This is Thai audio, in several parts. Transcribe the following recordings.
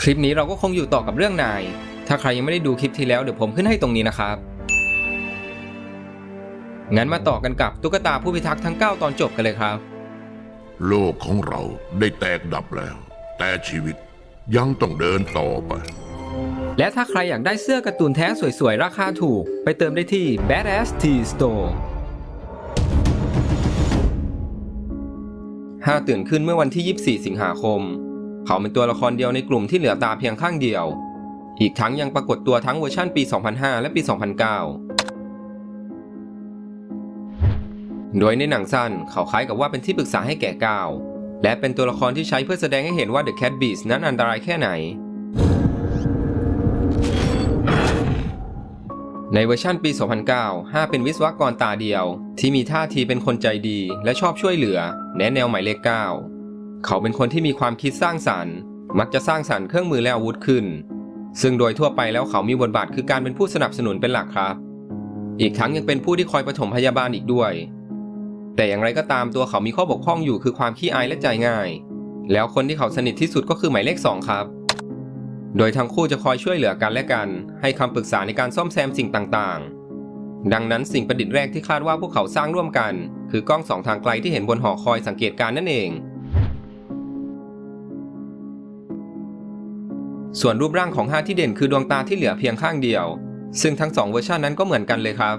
คลิปนี้เราก็คงอยู่ต่อกับเรื่องนาย ถ้าใครยังไม่ได้ดูคลิปที่แล้วเดี๋ยวผมขึ้นให้ตรงนี้นะครับ งั้นมาต่อกันกับตุ๊กตาผู้พิทักษ์ทั้ง 9 ตอนจบกันเลยครับ โลกของเราได้แตกดับแล้ว แต่ชีวิตยังต้องเดินต่อไป และถ้าใครอยากได้เสื้อการ์ตูนแท้สวยๆ ราคาถูก ไปเติมได้ที่ Badass T Store ห้าตื่นขึ้นเมื่อวันที่ 24 สิงหาคม เขาเป็นตัวละครเดียวในกลุ่มที่เหลือตาเพียงข้างเดียว อีกทั้งยังปรากฏตัวทั้งเวอร์ชันปี 2005 และปี 2009 โดยในหนังสั้นเขาคล้ายกับว่าเป็นที่ปรึกษาให้แก่ก้าวและเป็นตัวละครที่ใช้เพื่อแสดงให้เห็นว่า The Cat Beast นั้นอันตรายแค่ไหน ในเวอร์ชันปี 2009 5 เป็นวิศวกรตาเดียว ที่มีท่าทีเป็นคนใจดีและชอบช่วยเหลือ แนะแนวหมายเลข9 เขาเป็นคนที่มีความคิดสร้างสรรค์ มักจะสร้างสรรค์เครื่องมือและอาวุธขึ้น ซึ่งโดยทั่วไปแล้วเขามีบทบาทคือการเป็นผู้สนับสนุนเป็นหลักครับ อีกทั้งยังเป็นผู้ที่คอยปฐมพยาบาลอีกด้วย แต่อย่างไรก็ตามตัวเขามีข้อบกพร่องอยู่คือความขี้อายและใจง่าย แล้วคนที่เขาสนิทที่สุดก็คือหมายเลข2ครับ โดยทั้งคู่จะคอยช่วยเหลือกันและกัน ให้คำปรึกษาในการซ่อมแซมสิ่งต่างๆดังนั้นสิ่งประดิษฐ์แรกที่คาดว่าพวกเขาสร้างร่วมกัน คือกล้องสองทางไกลที่เห็นบนหอคอยสังเกตการณ์นั่นเอง ส่วนรูปร่างของห้าที่เด่นคือดวงตาที่เหลือเพียงข้างเดียว ซึ่งทั้งสองเวอร์ชันนั้นก็เหมือนกันเลยครับ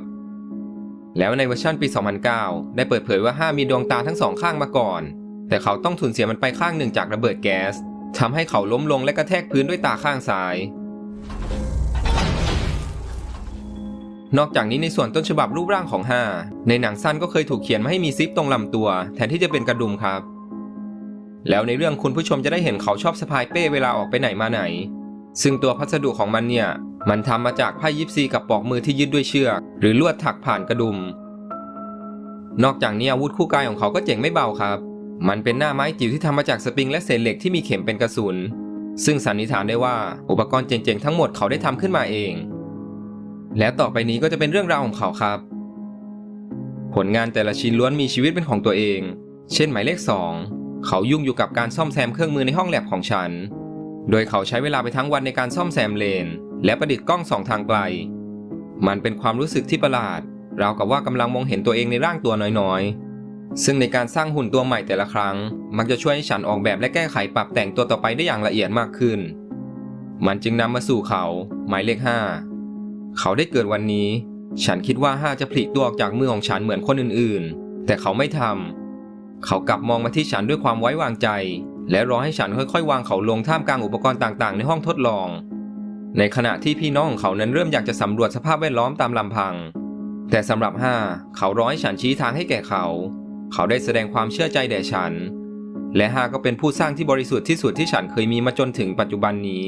แล้วในเวอร์ชันปี 2009 ได้เปิดเผยว่าห้ามีดวงตาทั้งสองข้างมาก่อน แต่เขาต้องสูญเสียมันไปข้างหนึ่งจากระเบิดแก๊สทำให้เขาล้มลงและกระแทกพื้นด้วยตาข้างซ้าย นอกจากนี้ในส่วนต้นฉบับรูปร่างของห้าในหนังสั้นก็เคยถูกเขียนมาให้มีซิปตรงลำตัว แทนที่จะเป็นกระดุมครับ แล้วในเรื่องคุณผู้ชมจะได้เห็นเขาชอบสะพายเป้เวลาออกไปไหนมาไหน ซึ่งตัวพัสดุของมันเนี่ย มันทำมาจากไพ่ยิปซีกับปลอกมือที่ยึดด้วยเชือก หรือลวดถักผ่านกระดุม นอกจากนี้อาวุธคู่กายของเขาก็เจ๋งไม่เบาครับ มันเป็นหน้าไม้จิ๋วที่ทำมาจากสปริงและเศษเหล็กที่มีเข็มเป็นกระสุน ซึ่งสันนิษฐานได้ว่าอุปกรณ์เจ๋งๆทั้งหมดเขาได้ทำขึ้นมาเอง และต่อไปนี้ก็จะเป็นเรื่องราวของเขาครับ ผลงานแต่ละชิ้นล้วนมีชีวิตเป็นของตัวเอง เช่นหมายเลข 2 เขายุ่งอยู่กับการซ่อมแซมเครื่องมือในห้องแลบของฉัน โดยเขาใช้เวลาไปทั้งวันในการซ่อมแซมเลน และประดิษฐ์กล้องสองทางไกล มันเป็นความรู้สึกที่ประหลาด ราวกับว่ากำลังมองเห็นตัวเองในร่างตัวน้อยๆ ซึ่งในการสร้างหุ่นตัวใหม่แต่ละครั้ง มักจะช่วยให้ฉันออกแบบและแก้ไขปรับแต่งตัวต่อไปได้อย่างละเอียดมากขึ้น มันจึงนำมาสู่เขา หมายเลข5เขาได้เกิดวันนี้ ฉันคิดว่าห้าจะผลิตัวออกจากมือของฉันเหมือนคนอื่นๆ แต่เขาไม่ทำ เขากลับมองมาที่ฉันด้วยความไว้วางใจ และรอให้ฉันค่อยๆ วางเขาลงท่ามกลางอุปกรณ์ต่างๆ ในห้องทดลอง ในขณะที่พี่น้องของเขานั้นเริ่มอยากจะสำรวจสภาพแวดล้อมตามลำพัง แต่สำหรับห้าเขารอให้ฉันชี้ทางให้แก่เขา เขาได้แสดงความเชื่อใจแด่ฉัน และห้าก็เป็นผู้สร้างที่บริสุทธิ์ที่สุดที่ฉันเคยมีมาจนถึงปัจจุบันนี้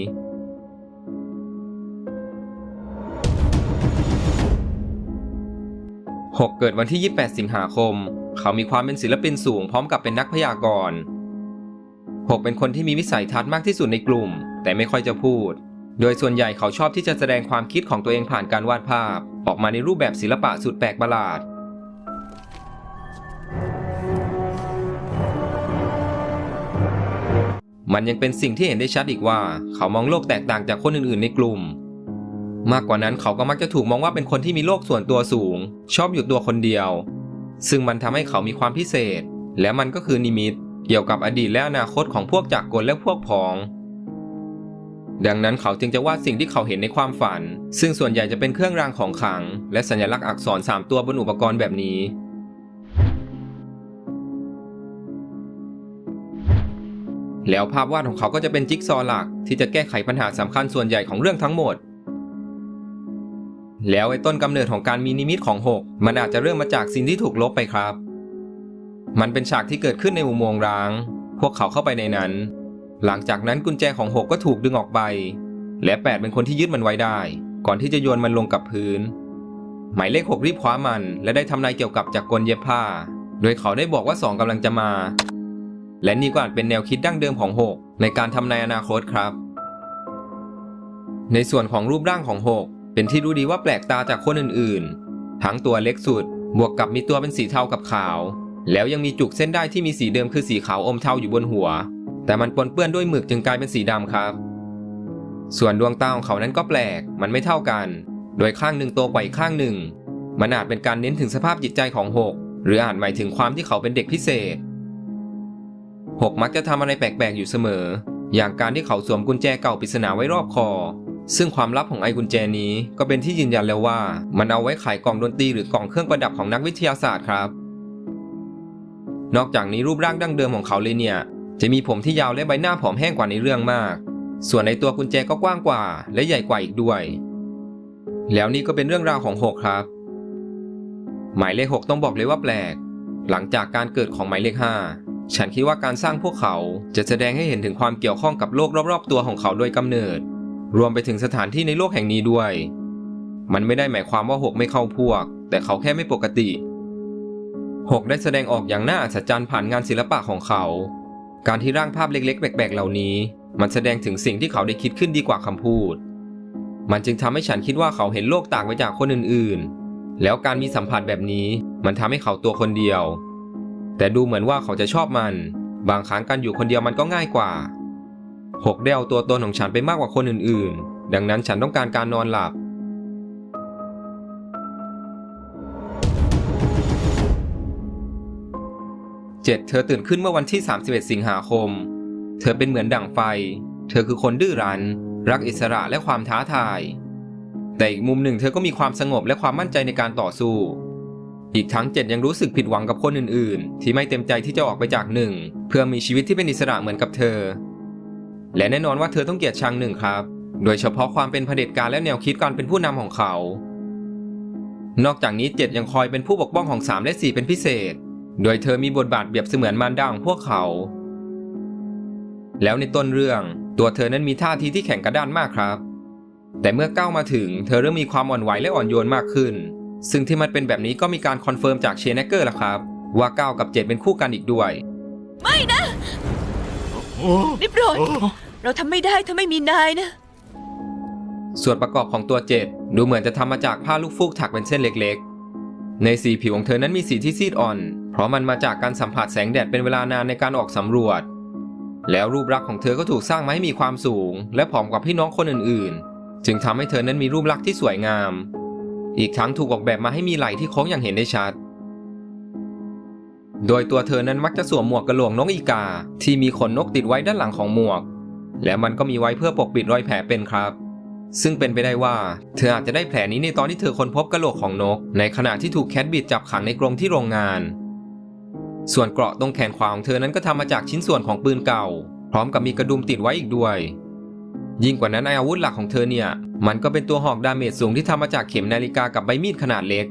6เกิดวันที่ 28 สิงหาคม เขามีความเป็นศิลปินสูงพร้อมกับเป็นนักพยากรณ์ 6 เป็นคนที่มีวิสัยทัศน์มากที่สุดในกลุ่ม แต่ไม่ค่อยจะพูด โดยส่วนใหญ่เขาชอบที่จะแสดงความคิดของตัวเองผ่านการวาดภาพ ออกมาในรูปแบบศิลปะสุดแปลกประหลาด มันยังเป็นสิ่งที่เห็นได้ชัดอีกว่า เขามองโลกแตกต่างจากคนอื่นๆในกลุ่มมากกว่านั้นเขาก็มักจะถูกมองว่าเป็นคนที่มีโลกส่วนตัวสูง ชอบอยู่ตัวคนเดียว ซึ่งมันทำให้เขามีความพิเศษ และมันก็คือนิมิต เกี่ยวกับอดีตและอนาคตของพวกจากรกลและพวกพ้อง ดังนั้นเขาจึงจะวาดสิ่งที่เขาเห็นในความฝัน ซึ่งส่วนใหญ่จะเป็นเครื่องรางของขลัง และสัญลักษณ์อักษร 3 ตัวบนอุปกรณ์แบบนี้แล้วภาพวาดของเขาก็จะเป็นจิ๊กซอว์หลักที่จะแก้ไขปัญหาสำคัญส่วนใหญ่ของเรื่องทั้งหมด แล้วไอ้ต้นกำเนิดของการมีนิมิตของ 6 มันอาจจะเริ่มมาจากสิ่งที่ถูกลบไปครับ มันเป็นฉากที่เกิดขึ้นในอุโมงค์ร้าง พวกเขาเข้าไปในนั้น หลังจากนั้นกุญแจของ 6 ก็ถูกดึงออกไป และ 8 เป็นคนที่ยึดมันไว้ได้ ก่อนที่จะโยนมันลงกับพื้น หมายเลข 6 รีบคว้ามันและได้ทำนายเกี่ยวกับจักรกลเย็บผ้า โดยเขาได้บอกว่า 2กำลังจะมา และนี่ก็อาจเป็นแนวคิดดั้งเดิมของ 6 ในการทำนายอนาคตครับ ในส่วนของรูปร่างของ 6 เป็นที่รู้ดีว่าแปลกตาจากคนอื่นๆ ทั้งตัวเล็กสุด บวกกับมีตัวเป็นสีเทากับขาว แล้วยังมีจุกเส้นได้ที่มีสีเดิมคือสีขาวอมเทาอยู่บนหัว แต่มันปนเปื้อนด้วยหมึกจึงกลายเป็นสีดำครับ ส่วนดวงตาของเขานั้นก็แปลก มันไม่เท่ากัน โดยข้างหนึ่งโตกว่าอีกข้างหนึ่ง มันอาจเป็นการเน้นถึงสภาพจิตใจของหกหรืออาจหมายถึงความที่เขาเป็นเด็กพิเศษหกมักจะทำอะไรแปลกๆอยู่เสมอ อย่างการที่เขาสวมกุญแจเก่าปริศนาไว้รอบคอ ซึ่งความลับของไอ้กุญแจนี้ก็เป็นที่ยืนยันแล้วว่า มันเอาไว้ไขกล่องดนตรีหรือกล่องเครื่องประดับของนักวิทยาศาสตร์ครับ นอกจากนี้รูปร่างดั้งเดิมของเขาเลยเนี่ย จะมีผมที่ยาวและใบหน้าผอมแห้งกว่าในเรื่องมาก ส่วนในตัวกุญแจก็กว้างกว่า และใหญ่กว่าอีกด้วย แล้วนี่ก็เป็นเรื่องราวของหกครับ หมายเลขหกต้องบอกเลยว่าแปลก หลังจากการเกิดของหมายเลขห้าฉันคิดว่าการสร้างพวกเขาจะแสดงให้เห็นถึงความเกี่ยวข้องกับโลกรอบๆตัวของเขาโดยกำเนิด รวมไปถึงสถานที่ในโลกแห่งนี้ด้วย มันไม่ได้หมายความว่าหกไม่เข้าพวก แต่เขาแค่ไม่ปกติหกได้แสดงออกอย่างน่าอัศจรรย์ผ่านงานศิลปะของเขา การที่ร่างภาพเล็ก ๆ แปลกๆเหล่านี้ มันแสดงถึงสิ่งที่เขาได้คิดขึ้นดีกว่าคำพูด มันจึงทำให้ฉันคิดว่าเขาเห็นโลกต่างไปจากคนอื่นๆ แล้วการมีสัมผัสแบบนี้ มันทำให้เขาตัวคนเดียว แต่ดูเหมือนว่าเขาจะชอบมัน บางครั้งการอยู่คนเดียวมันก็ง่ายกว่า หกได้เอาตัวตนของฉันไปมากกว่าคนอื่นๆ ดังนั้นฉันต้องการการนอนหลับ 7. เธอตื่นขึ้นเมื่อวันที่ 31 สิงหาคม เธอเป็นเหมือนดั่งไฟ เธอคือคนดื้อรั้น รักอิสระและความท้าทาย แต่อีกมุมหนึ่งเธอก็มีความสงบและความมั่นใจในการต่อสู้ อีกทั้งเจ็ดยังรู้สึกผิดหวังกับคนอื่นๆ ที่ไม่เต็มใจที่จะออกไปจากหนึ่ง เพื่อมีชีวิตที่เป็นอิสระเหมือนกับเธอ และแน่นอนว่าเธอต้องเกลียดชังหนึ่งครับ โดยเฉพาะความเป็นเผด็จการและแนวคิดการเป็นผู้นำของเขา นอกจากนี้เจ็ดยังคอยเป็นผู้ปกป้องของ 3 และ 4 เป็นพิเศษ โดยเธอมีบทบาทเปรียบเสมือนมารดาของพวกเขา แล้วในต้นเรื่อง ตัวเธอนั้นมีท่าทีที่แข็งกระด้านมากครับ แต่เมื่อก้าวมาถึงเธอเริ่มมีความอ่อนไหวและอ่อนโยนมากขึ้น ซึ่งที่มันเป็นแบบนี้ก็มีการคอนเฟิร์มจากเชนเนเกอร์แล้วครับ ว่าก้าวกับเจ็ดเป็นคู่กันอีกด้วย ไม่นะ ได้โปรดเราทำไม่ได้ถ้าไม่มีนายนะ ส่วนประกอบของตัวเจ็ดดูเหมือนจะทำมาจากผ้าลูกฟูกถักเป็นเส้นเล็กๆ ในสีผิวของเธอนั้นมีสีที่ซีดอ่อน เพราะมันมาจากการสัมผัสแสงแดดเป็นเวลานานในการออกสำรวจ แล้วรูปลักษณ์ของเธอก็ถูกสร้างมาให้มีความสูง และผอมกว่าพี่น้องคนอื่นๆ จึงทำให้เธอนั้นมีรูปลักษณ์ที่สวยงาม อีกทั้งถูกออกแบบมาให้มีไหล่ที่โค้งอย่างเห็นได้ชัด โดยตัวเธอนั้นมักจะสวมหมวกกระโหลกนกอีกา ที่มีขนนกติดไว้ด้านหลังของหมวก และมันก็มีไว้เพื่อปกปิดรอยแผลเป็นครับ ซึ่งเป็นไปได้ว่า เธออาจจะได้แผลนี้ในตอนที่เธอค้นพบกระโหลกของนก ในขณะที่ถูกแคทบิดจับขังในกรงที่โรงงาน ส่วนเกราะตรงแขนขวาของเธอนั้นก็ทำมาจากชิ้นส่วนของปืนเก่า พร้อมกับมีกระดุมติดไว้อีกด้วย ยิ่งกว่านั้นอาวุธหลักของเธอเนี่ย มันก็เป็นตัวหอกดาเมจสูงที่ทำมาจากเข็มนาฬิกากับใบมีดขนาดเล็ก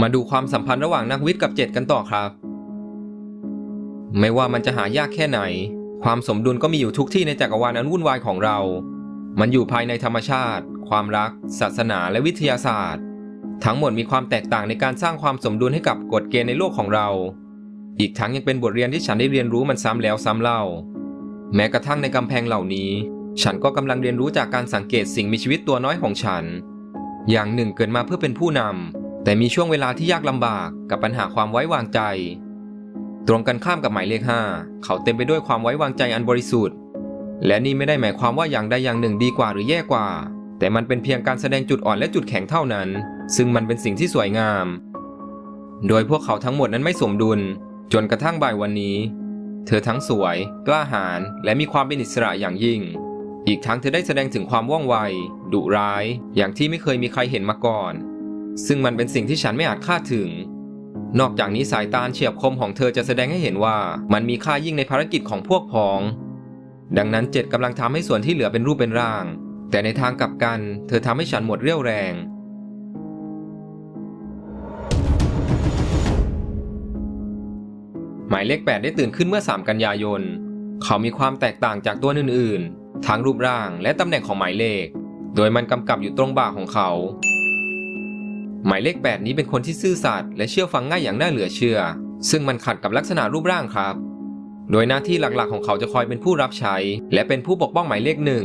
มาดูความสัมพันธ์ระหว่างนักวิทย์กับเจ็ดกันต่อครับ ไม่ว่ามันจะหายากแค่ไหน ความสมดุลก็มีอยู่ทุกที่ในจักรวาลอันวุ่นวายของเรา มันอยู่ภายในธรรมชาติ ความรัก ศาสนาและวิทยาศาสตร์ ทั้งหมดมีความแตกต่างในการสร้างความสมดุลให้กับกฎเกณฑ์ในโลกของเรา อีกทั้งยังเป็นบทเรียนที่ฉันได้เรียนรู้มันซ้ำแล้วซ้ำเล่า แม้กระทั่งในกำแพงเหล่านี้ ฉันก็กำลังเรียนรู้จากการสังเกตสิ่งมีชีวิตตัวน้อยของฉัน อย่างหนึ่งเกิดมาเพื่อเป็นผู้นำ แต่มีช่วงเวลาที่ยากลำบากกับปัญหาความไว้วางใจ ตรงกันข้ามกับหมายเลข 5 เขาเต็มไปด้วยความไว้วางใจอันบริสุทธิ์ และนี่ไม่ได้หมายความว่าอย่างใดอย่างหนึ่งดีกว่าหรือแย่กว่า แต่มันเป็นเพียงการแสดงจุดอ่อนและจุดแข็งเท่านั้น ซึ่งมันเป็นสิ่งที่สวยงาม โดยพวกเขาทั้งหมดนั้นไม่สมดุล จนกระทั่งบ่ายวันนี้ เธอทั้งสวย กล้าหาญและมีความเป็นอิสระอย่างยิ่ง อีกทั้งเธอได้แสดงถึงความว่องไวดุร้าย อย่างที่ไม่เคยมีใครเห็นมาก่อน ซึ่งมันเป็นสิ่งที่ฉันไม่อาจคาดถึง นอกจากนี้สายตาเฉียบคมของเธอจะแสดงให้เห็นว่ามันมีค่ายิ่งในภารกิจของพวกพ้อง ดังนั้นเจ็ดกำลังทำให้ส่วนที่เหลือเป็นรูปเป็นร่าง แต่ในทางกลับกัน เธอทำให้ฉันหมดเรี่ยวแรงหมายเลข 8 ได้ตื่นขึ้นเมื่อ 3 กันยายน เขามีความแตกต่างจากตัวอื่นๆ ทั้งรูปร่างและตำแหน่งของหมายเลข โดยมันกำกับอยู่ตรงบ่าของเขา หมายเลข 8 นี้เป็นคนที่ซื่อสัตย์และเชื่อฟังง่ายอย่างน่าเหลือเชื่อ ซึ่งมันขัดกับลักษณะรูปร่างครับ โดยหน้าที่หลักๆของเขาจะคอยเป็นผู้รับใช้ และเป็นผู้ปกป้องหมายเลขหนึ่ง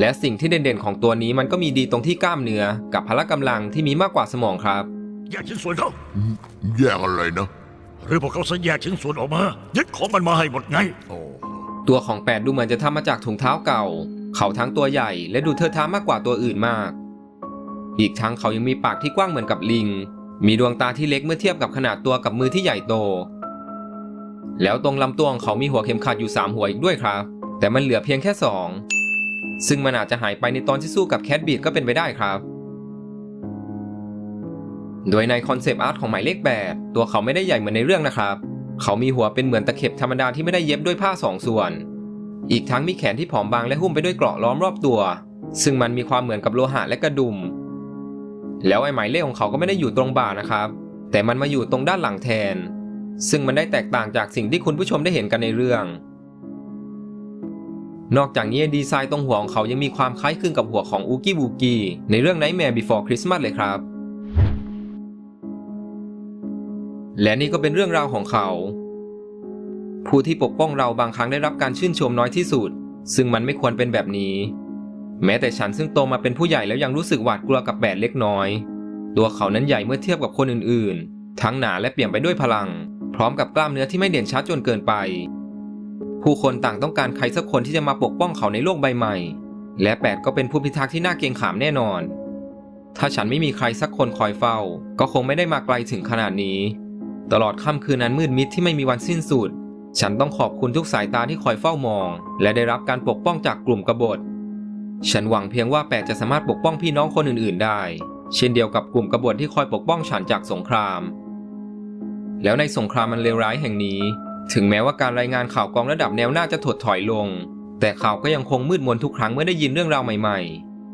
และสิ่งที่เด่นๆของตัวนี้มันก็มีดีตรงที่กล้ามเนื้อ กับพละกำลังที่มีมากกว่าสมองครับ แยกชิ้นส่วนเขาแยกอะไรนะ หรือพวกเขาสัญญาชิ้นส่วนออกมายึดของมันมาให้หมดไงโอ้ตัวของแปดดูเหมือนจะทำมาจากถุงเท้าเก่า เขาทั้งตัวใหญ่และดูเทอะทามากกว่าตัวอื่นมาก อีกทั้งเขายังมีปากที่กว้างเหมือนกับลิง มีดวงตาที่เล็กเมื่อเทียบกับขนาดตัวกับมือที่ใหญ่โต แล้วตรงลำตัวของเขามีหัวเข็มขัดอยู่สามหัวอีกด้วยครับ แต่มันเหลือเพียงแค่สองซึ่งมันอาจจะหายไปในตอนที่สู้กับแคทบีดก็เป็นไปได้ครับ โดยในคอนเซปต์อาร์ตของหมายเลข8ตัวเขาไม่ได้ใหญ่เหมือนในเรื่องนะครับ เขามีหัวเป็นเหมือนตะเข็บธรรมดาที่ไม่ได้เย็บด้วยผ้าสองส่วน อีกทั้งมีแขนที่ผอมบางและหุ้มไปด้วยเกราะล้อมรอบตัว ซึ่งมันมีความเหมือนกับโลหะและกระดุม แล้วไอ้หมายเลขของเขาก็ไม่ได้อยู่ตรงบ่านะครับ แต่มันมาอยู่ตรงด้านหลังแทน ซึ่งมันได้แตกต่างจากสิ่งที่คุณผู้ชมได้เห็นกันในเรื่อง นอกจากนี้ดีไซน์ตรงหัวของเขายังมีความคล้ายคลึงกับหัวของอูกี้บูกี้ในเรื่อง Nightmare Before Christmas เลยครับ และนี่ก็เป็นเรื่องราวของเขา ผู้ที่ปกป้องเราบางครั้งได้รับการชื่นชมน้อยที่สุด ซึ่งมันไม่ควรเป็นแบบนี้ แม้แต่ฉันซึ่งโตมาเป็นผู้ใหญ่แล้วยังรู้สึกหวาดกลัวกับแบดเล็กน้อย ตัวเขานั้นใหญ่เมื่อเทียบกับคนอื่นๆ ทั้งหนาและเปี่ยมไปด้วยพลัง พร้อมกับกล้ามเนื้อที่ไม่เด่นชัดจนเกินไป ผู้คนต่างต้องการใครสักคนที่จะมาปกป้องเขาในโลกใบใหม่ และแปดก็เป็นผู้พิทักษ์ที่น่าเกรงขามแน่นอน ถ้าฉันไม่มีใครสักคนคอยเฝ้า ก็คงไม่ได้มาไกลถึงขนาดนี้ ตลอดค่ำคืนนั้นมืดมิดที่ไม่มีวันสิ้นสุด ฉันต้องขอบคุณทุกสายตาที่คอยเฝ้ามอง และได้รับการปกป้องจากกลุ่มกบฏ ฉันหวังเพียงว่าแปดจะสามารถปกป้องพี่น้องคนอื่นๆ ได้ เช่นเดียวกับกลุ่มกบฏที่คอยปกป้องฉันจากสงคราม แล้วในสงครามมันเลวร้ายแห่งนี้ ถึงแม้ว่าการรายงานข่าวกองระดับแนวหน้าจะถดถอยลง แต่ข่าวก็ยังคงมืดมนทุกครั้งเมื่อได้ยินเรื่องราวใหม่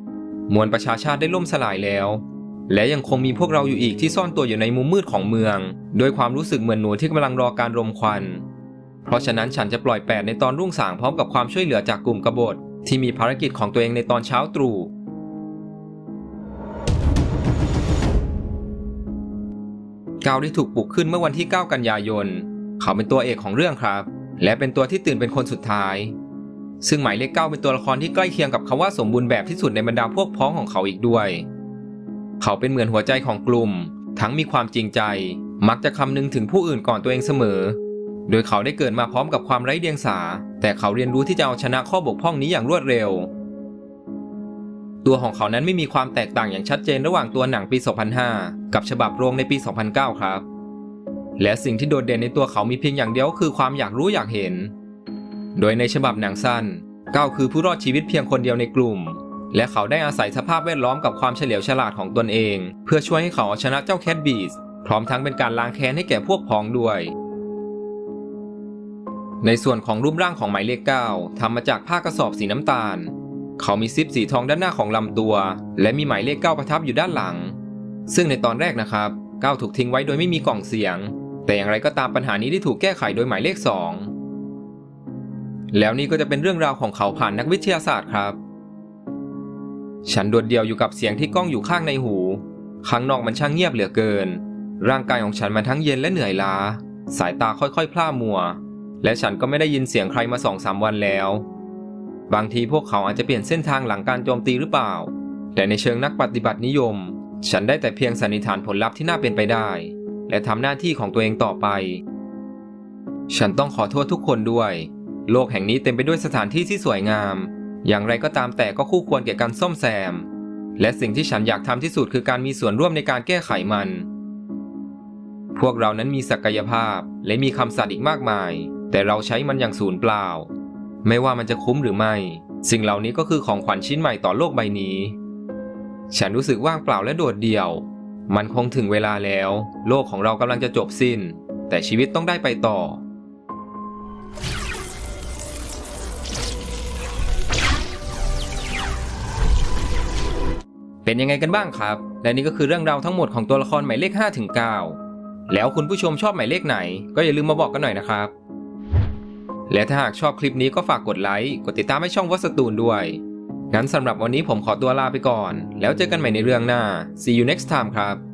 ๆ มวลประชาชาติได้ล่มสลายแล้ว และยังคงมีพวกเราอยู่อีกที่ซ่อนตัวอยู่ในมุมมืดของเมือง โดยความรู้สึกเหมือนหนูที่กำลังรอการรมควัน เพราะฉะนั้นฉันจะปล่อยแปดในตอนรุ่งสางพร้อมกับความช่วยเหลือจากกลุ่มกบฏ ที่มีภารกิจของตัวเองในตอนเช้าตรู่ก้าวได้ถูกปลุกขึ้นเมื่อวันที่ 9 กันยายน เขาเป็นตัวเอกของเรื่องครับ และเป็นตัวที่ตื่นเป็นคนสุดท้าย ซึ่งหมายเลขเก้าเป็นตัวละครที่ใกล้เคียงกับคาว่าสมบูรณ์แบบที่สุดในบรรดาพวกพ้องของเขาอีกด้วย เขาเป็นเหมือนหัวใจของกลุ่ม ทั้งมีความจริงใจ มักจะคำนึงถึงผู้อื่นก่อนตัวเองเสมอ โดยเขาได้เกิดมาพร้อมกับความไร้เดียงสา แต่เขาเรียนรู้ที่จะเอาชนะข้อบกพร่องนี้อย่างรวดเร็ว ตัวของเขานั้นไม่มีความแตกต่างอย่างชัดเจนระหว่างตัวหนังปี 2005 กับฉบับโรงในปี 2009 ครับ และสิ่งที่โดดเด่นในตัวเขามีเพียงอย่างเดียวคือความอยากรู้อยากเห็น โดยในฉบับหนังสั้นก้าวคือผู้รอดชีวิตเพียงคนเดียวในกลุ่ม และเขาได้อาศัยสภาพแวดล้อมกับความเฉลียวฉลาดของตนเอง เพื่อช่วยให้เขาเอาชนะเจ้าแคทบีสพร้อมทั้งเป็นการล้างแค้นให้แก่พวกพ้องด้วย ในส่วนของรูปร่างของหมายเลข 9ทำมาจากผ้ากระสอบสีน้ำตาล เขามีซิปสีทองด้านหน้าของลำตัว และมีหมายเลข 9 ประทับอยู่ด้านหลัง ซึ่งในตอนแรกนะครับ 9 ถูกทิ้งไว้โดยไม่มีกล่องเสียง แต่อย่างไรก็ตามปัญหานี้ได้ถูกแก้ไขโดยหมายเลข 2 แล้วนี่ก็จะเป็นเรื่องราวของเขาผ่านนักวิทยาศาสตร์ครับ ฉันโดดเดี่ยวอยู่กับเสียงที่ก้องอยู่ข้างในหู ข้างนอกมันช่างเงียบเหลือเกิน ร่างกายของฉันมันทั้งเย็นและเหนื่อยล้า สายตาค่อยๆพร่ามัว และฉันก็ไม่ได้ยินเสียงใครมาสองสามวันแล้ว บางทีพวกเขาอาจจะเปลี่ยนเส้นทางหลังการโจมตีหรือเปล่า แต่ในเชิงนักปฏิบัตินิยม ฉันได้แต่เพียงสันนิษฐานผลลัพธ์ที่น่าเป็นไปได้ และทำหน้าที่ของตัวเองต่อไป ฉันต้องขอโทษทุกคนด้วย โลกแห่งนี้เต็มไปด้วยสถานที่ที่สวยงาม อย่างไรก็ตามแต่ก็คู่ควรแก่การซ่อมแซม และสิ่งที่ฉันอยากทำที่สุดคือการมีส่วนร่วมในการแก้ไขมัน พวกเรานั้นมีศักยภาพและมีคำสัตย์อีกมากมาย แต่เราใช้มันอย่างสูญเปล่า ไม่ว่ามันจะคุ้มหรือไม่ สิ่งเหล่านี้ก็คือของขวัญชิ้นใหม่ต่อโลกใบนี้ ฉันรู้สึกว่างเปล่าและโดดเดี่ยว มันคงถึงเวลาแล้ว โลกของเรากำลังจะจบสิ้น แต่ชีวิตต้องได้ไปต่อเป็นยังไงกันบ้างครับ และนี่ก็คือเรื่องราวทั้งหมดของตัวละครหมายเลข5ถึง9แล้วคุณผู้ชมชอบหมายเลขไหน ก็อย่าลืมมาบอกกันหน่อยนะครับ และถ้าหากชอบคลิปนี้ก็ฝากกดไลค์ กดติดตามให้ช่องวัสตูนด้วย งั้นสำหรับวันนี้ผมขอตัวลาไปก่อน แล้วเจอกันใหม่ในเรื่องหน้า see you next time ครับ